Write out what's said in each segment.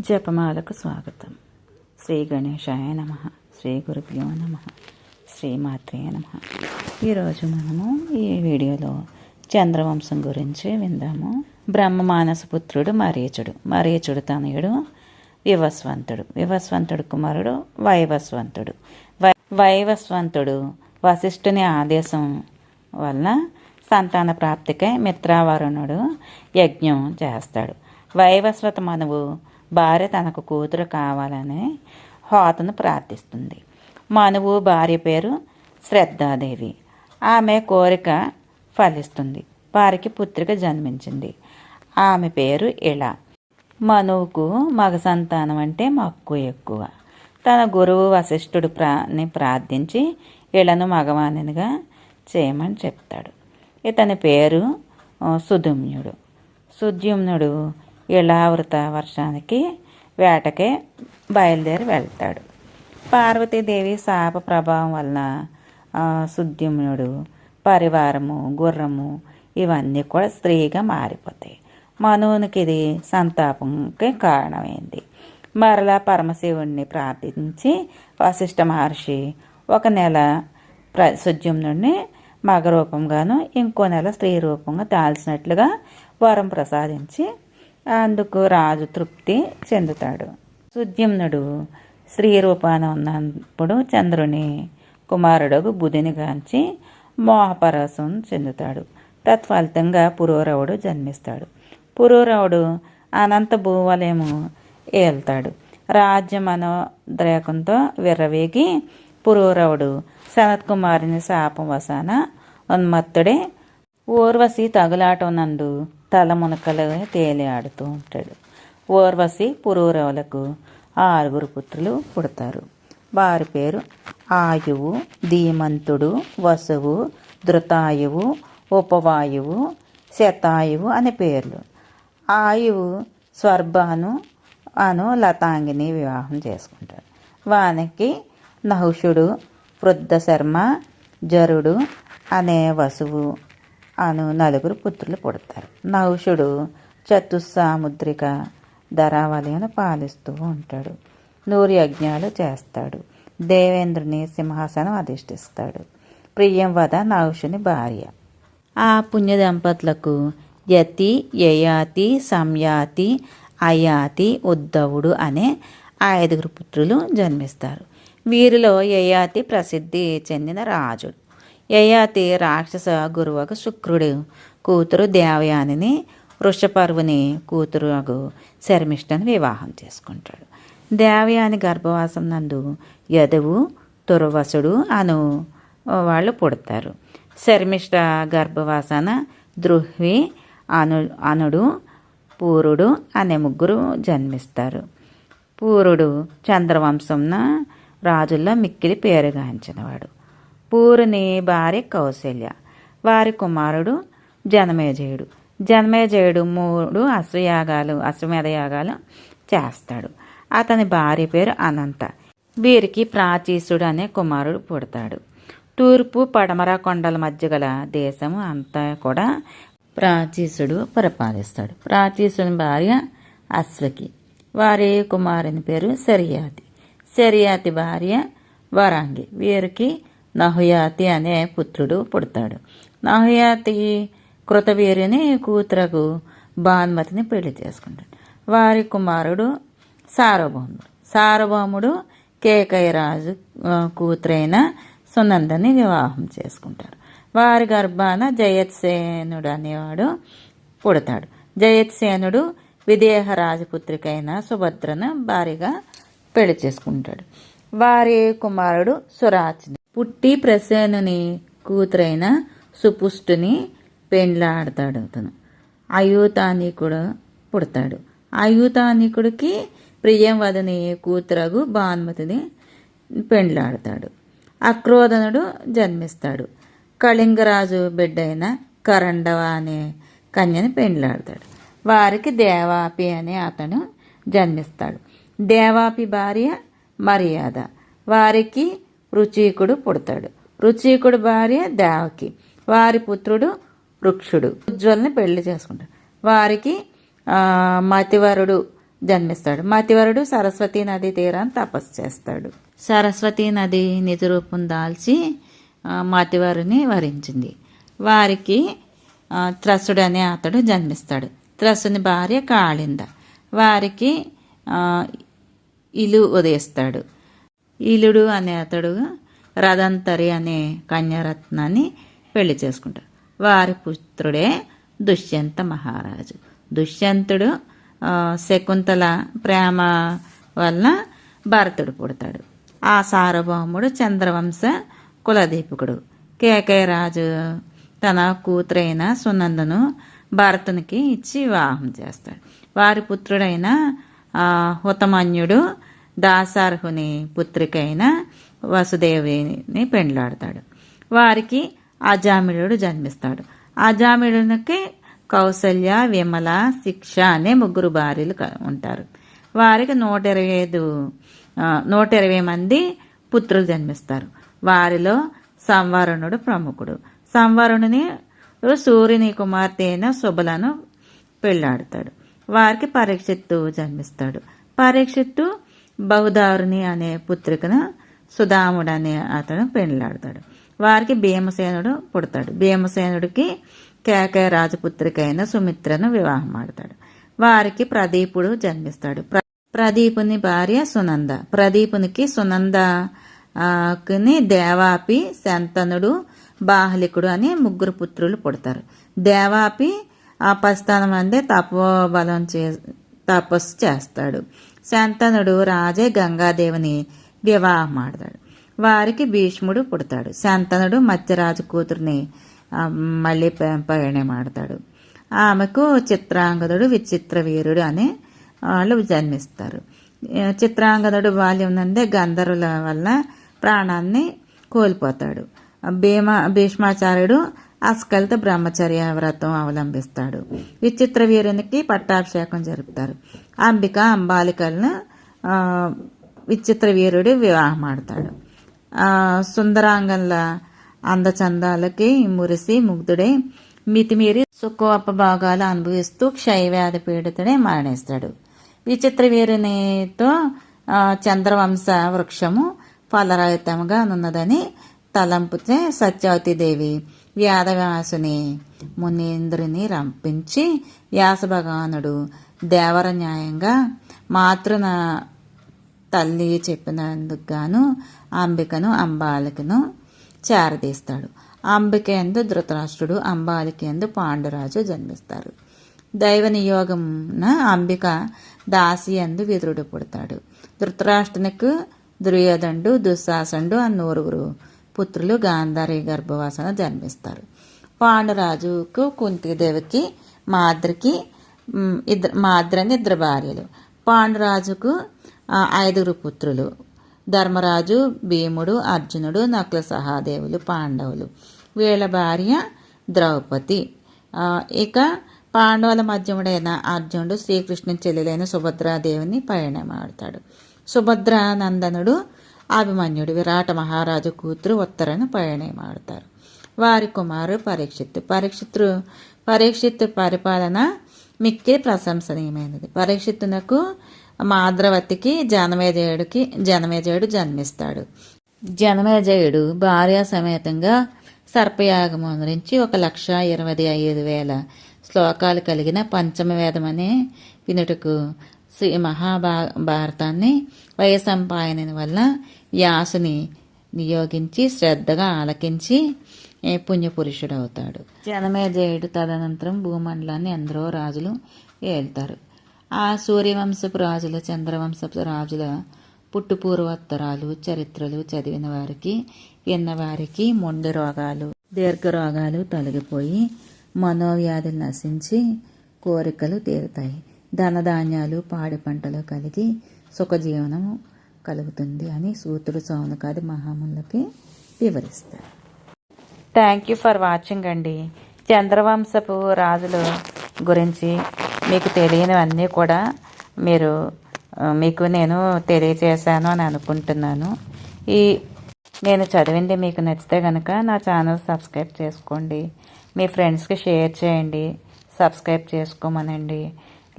జపమాలకు స్వాగతం. శ్రీ గణేశాయ నమ. శ్రీ గురుభ్యో నమ. శ్రీమాత్రే నమ. ఈరోజు మనము ఈ వీడియోలో చంద్రవంశం గురించి విందాము. బ్రహ్మ మానసపుత్రుడు మరీచుడు మరీచుడు తనయుడు వివస్వంతుడు. వివస్వంతుడు కుమారుడు వైవస్వంతుడు. వై వైవస్వంతుడు వశిష్ఠుని ఆదేశం వలన సంతాన ప్రాప్తికై మిత్రావరుణుడు యజ్ఞం చేస్తాడు. వైవస్వత మనువు భార్య తనకు కూతురు కావాలని హోతను ప్రార్థిస్తుంది. మనువు భార్య పేరు శ్రద్ధాదేవి. ఆమె కోరిక ఫలిస్తుంది. వారికి పుత్రిక జన్మించింది. ఆమె పేరు ఇలా మనువుకు మగ సంతానం అంటే మక్కువ ఎక్కువ. తన గురువు వశిష్ఠుడు ప్రాని ప్రార్థించి ఇళ్ళను మగవానిగా చేయమని చెప్తాడు. ఇతని పేరు ఆ, సుధుమ్యుడు సుద్యుమ్నుడు ఇళావృత వర్షానికి వేటకే బయలుదేరి వెళ్తాడు. పార్వతీదేవి శాప ప్రభావం వలన సుద్యుమ్నుడు పరివారము గుర్రము ఇవన్నీ కూడా స్త్రీగా మారిపోతాయి. మనువునికి ఇది సంతాపంకి కారణమైంది. మరలా పరమశివుణ్ణి ప్రార్థించి వశిష్ఠ మహర్షి ఒక నెల ప్ర సుద్యుమ్నుడిని మగ రూపంగాను ఇంకో నెల స్త్రీ రూపంగా దాల్చినట్లుగా వరం ప్రసాదించి అందుకు రాజు తృప్తి చెందుతాడు. సుద్యుమ్నుడు స్త్రీ రూపాన ఉన్నప్పుడు చంద్రుని కుమారుడు బుధిని గాంచి మోహపరసం చెందుతాడు. తత్ఫలితంగా పురూరవుడు జన్మిస్తాడు. పురూరవుడు అనంత భూవలయము ఏల్తాడు. రాజ్యం మనోద్రేకంతో విర్రవేగి పురూరవుడు సనత్కుమారుని శాపం వసాన ఉన్మత్తుడే ఊర్వశి తగులాటనందు తల మునకలుగా తేలి ఆడుతూ ఉంటాడు. ఊర్వశి పురూరవులకు ఆరుగురు పుత్రులు పుడతారు. వారి పేరు ఆయువు ధీమంతుడు వసువు ధృతాయువు ఉపవాయువు శతాయువు అనే పేర్లు. ఆయువు స్వర్భాను అను లతాంగిని వివాహం చేసుకుంటాడు. వానికి నహుషుడు వృద్ధశర్మ జరుడు అనే వసువు అను నలుగురు పుత్రులు పుడతారు. నహుషుడు చతుస్సాముద్రిక ధరావళిని పాలిస్తూ ఉంటాడు. నూరు యజ్ఞాలు చేస్తాడు. దేవేంద్రుని సింహాసనం అధిష్ఠిస్తాడు ప్రియంవద నహుషుని భార్య. ఆ పుణ్య దంపతులకు యతి యయాతి సంయాతి అయాతి ఉద్ధవుడు అనే ఐదుగురు పుత్రులు జన్మిస్తారు. వీరిలో యయాతి ప్రసిద్ధి చెందిన రాజుడు. యయాతి రాక్షస గురువకు శుక్రుడు కూతురు దేవయానిని వృషపర్వుని కూతురు శర్మిష్ఠని వివాహం చేసుకుంటాడు దేవయాని గర్భవాసం నందు యదువు తుర్వసుడు అను వాళ్ళు పుడతారు శర్మిష్ట గర్భవాసన ద్రుహ్వి అను అనుడు పూరుడు అనే ముగ్గురు జన్మిస్తారు పూరుడు చంద్రవంశంన రాజుల్లో మిక్కిలి పేరుగాంచినవాడు పూరుని భార్య కౌశల్య. వారి కుమారుడు జనమేజయుడు. జనమేజయుడు మూడు అశ్వయాగాలు అశ్వమేధ యాగాలు చేస్తాడు. అతని భార్య పేరు అనంత. వీరికి ప్రాచీసుడు అనే కుమారుడు పుడతాడు. తూర్పు పడమర కొండల మధ్య గల దేశము అంతా కూడా ప్రాచీసుడు పరిపాలిస్తాడు. ప్రాచీసుని భార్య అశ్వకి. వారి కుమారుని పేరు శరియాతి. శరియాతి భార్య వరాంగి. వీరికి నహుయాతి అనే పుత్రుడు పుడతాడు. నహుయాతి కృతవీర్యుని కూతురకు భానుమతిని పెళ్ళి చేసుకుంటాడు. వారి కుమారుడు సార్వభౌముడు. సార్వభౌముడు కేకయరాజు కూతురైన సునందని వివాహం చేసుకుంటారు వారి గర్భాన జయత్సేనుడు అనేవాడు పుడతాడు. జయత్సేనుడు విదేహ రాజపుత్రికైన సుభద్రను భారీగా పెళ్ళి చేసుకుంటాడు. వారి కుమారుడు సురాచుని పుట్టి ప్రసేనుని కూతురైన సుపుష్టుని పెండ్లాడతాడు అతను. అయూతానీకుడు పుడతాడు. అయూతానీకుడికి ప్రియంవదని కూతురగు భానుమతిని పెండ్లాడతాడు. అక్రోధనుడు జన్మిస్తాడు. కళింగరాజు బిడ్డైన కరండవ అనే కన్యని పెండ్లాడతాడు. వారికి దేవాపి అనే అతను జన్మిస్తాడు. దేవాపి భార్య మర్యాద. వారికి రుచీకుడు పుడతాడు. రుచీకుడు భార్య దేవకి. వారి పుత్రుడు వృక్షుడు. ఉజ్వల్ని పెళ్ళి చేసుకుంటాడు. వారికి మతివరుడు జన్మిస్తాడు. మతివరుడు సరస్వతీ నది తీరాన్ని తపస్సు చేస్తాడు. సరస్వతీ నది నిజ రూపం దాల్చి ఆ, మతివరుని వరించింది. వారికి త్రసుడు అనే అతడు జన్మిస్తాడు. త్రసుని భార్య కాళింద. వారికి ఇలు ఉదయిస్తాడు. ఇలుడు అనే అతడు రథంతరి అనే కన్యారత్నాన్ని పెళ్ళి చేసుకుంటాడు. వారి పుత్రుడే దుష్యంత మహారాజు. దుష్యంతుడు శకుంతల ప్రేమ వల్ల భరతుడు పుడతాడు. ఆ సార్వభౌముడు చంద్రవంశ కులదీపకుడు. కేకయ రాజు తన కూతురైన సునందను భరతునికి ఇచ్చి వివాహం చేస్తాడు. వారి పుత్రుడైన హుతమన్యుడు దాసార్హుని పుత్రికైన వసుదేవిని పెండ్లాడతాడు. వారికి అజామిళుడు జన్మిస్తాడు. అజామిళునికి కౌసల్య విమల శిక్ష అనే ముగ్గురు భార్యలు ఉంటారు. వారికి నూట ఇరవై ఐదు నూట ఇరవై మంది పుత్రులు జన్మిస్తారు. వారిలో సంవరణుడు ప్రముఖుడు. సంవరణుని సూర్యుని కుమార్తె అయిన శుభలను పెళ్ళాడతాడు వారికి పరీక్షిత్తు జన్మిస్తాడు. పరీక్షిత్తు బహుదారుని అనే పుత్రికను సుధాముడు అనే అతను పెండ్లాడతాడు వారికి భీమసేనుడు పుడతాడు భీమసేనుడికి కేకయ రాజపుత్రిక అయిన సుమిత్రను వివాహం ఆడతాడు వారికి ప్రదీపుడు జన్మిస్తాడు ప్రదీపుని భార్య సునంద ప్రదీపునికి సునందకుని దేవాపి శంతనుడు బాహలికుడు అని ముగ్గురు పుత్రులు పుడతారు దేవాపి ఆ పస్థానం అందే తపోబలం చే తపస్సు చేస్తాడు శంతనుడు రాజే గంగాదేవిని వివాహం ఆడతాడు. వారికి భీష్ముడు పుడతాడు. శంతనుడు మత్స్యరాజు కూతుర్ని ఆ, మళ్ళీ పయణమాడతాడు ఆమెకు చిత్రాంగదుడు విచిత్ర వీరుడు అనే వాళ్ళు జన్మిస్తారు. చిత్రాంగదుడు బాల్యం నందే గంధర్వుల వల్ల ప్రాణాన్ని కోల్పోతాడు. భీమ భీష్మాచార్యుడు అస్కలిత బ్రహ్మచర్య వ్రతం అవలంబిస్తాడు. విచిత్ర వీరునికి పట్టాభిషేకం జరుపుతారు. అంబిక అంబాలికలను విచిత్ర వీరుడు వివాహం ఆడతాడు. సుందరాంగంల అందచందాలకి మురిసి ముగ్ధుడై మితిమీరి సుఖోపభోగాలు అనుభవిస్తూ క్షయవ్యాధి పీడితుడే మరణిస్తాడు. విచిత్ర వీరునితో చంద్రవంశ వృక్షము ఫలరహితంగా ఉన్నదని తలంపుతే సత్యవతీదేవి వ్యాధవ్యాసుని మునీంద్రుని రంపించి వ్యాస భగవానుడు దేవర న్యాయంగా మాతృన తల్లి చెప్పినందుకు గాను అంబికను అంబాలికను చేరదీస్తాడు. అంబిక ఎందు ధృతరాష్ట్రుడు అంబాలిక ఎందు పాండురాజు జన్మిస్తారు. దైవ నియోగంన అంబిక దాసి ఎందు విదురుడు పుడతాడు. ధృతరాష్ట్రునికి దుర్యోధనుడు దుశ్శాసనుడు ఆ నూరుగురు పుత్రులు గాంధారి గర్భవాసన జన్మిస్తారు. పాండురాజుకు కుంతిదేవికి మాద్రికి ఇద్దరు మాద్రి అని ఇద్దరు భార్యలు. పాండురాజుకు ఐదుగురు పుత్రులు. ధర్మరాజు భీముడు అర్జునుడు నకుల సహాదేవులు పాండవులు. వీళ్ళ భార్య ద్రౌపది. ఇక పాండవుల మధ్యముడైన అర్జునుడు శ్రీకృష్ణుని చెల్లెలైన సుభద్రాదేవిని పయనమాడతాడు. సుభద్రానందనుడు అభిమన్యుడు విరాట మహారాజు కూతురు ఉత్తరను పయనమాడతారు వారి కుమారుడు పరీక్షిత్తు. పరీక్షిత్తు పరీక్షిత్తు పరిపాలన మిక్కిలి ప్రశంసనీయమైనది. పరీక్షిత్తునకు మాద్రవతికి జనమేజయుడికి జనమేజయుడు జన్మిస్తాడు. జనమేజయుడు భార్య సమేతంగా సర్పయాగం అనురించి ఒక లక్ష ఇరవై ఐదు వేల శ్లోకాలు కలిగిన పంచమవేదం అనే వినుటకు శ్రీ మహాభా భారతాన్ని వయసంపాయన వల్ల యాసుని నియోగించి శ్రద్ధగా ఆలకించి ఏ, పుణ్యపురుషుడవుతాడు. జనమేజయుడు తదనంతరం భూమండలాన్ని ఎందరో రాజులు ఏళ్తారు ఆ సూర్యవంశపు రాజుల చంద్రవంశపు రాజుల పుట్టుపూర్వోత్తరాలు చరిత్రలు చదివిన వారికి విన్నవారికి మొండి రోగాలు దీర్ఘ రోగాలు తొలగిపోయి మనోవ్యాధులు నశించి కోరికలు తీరుతాయి. ధనధాన్యాలు పాడి పంటలు కలిగి సుఖజీవనం కలుగుతుంది అని సూతుడు సౌనకాది మహాములకి వివరిస్తారు. థ్యాంక్ యూ ఫర్ వాచింగ్ అండి. చంద్రవంశపు రాజుల గురించి మీకు తెలియనివన్నీ కూడా మీరు మీకు నేను తెలియజేశాను అని అనుకుంటున్నాను. ఈ నేను చదివింది మీకు నచ్చితే కనుక నా ఛానల్ సబ్స్క్రైబ్ చేసుకోండి. మీ ఫ్రెండ్స్కి షేర్ చేయండి. సబ్స్క్రైబ్ చేసుకోమనండి.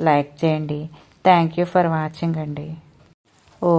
లైక్ చేయండి. థ్యాంక్ యూ ఫర్ వాచింగ్ అండి. ఓ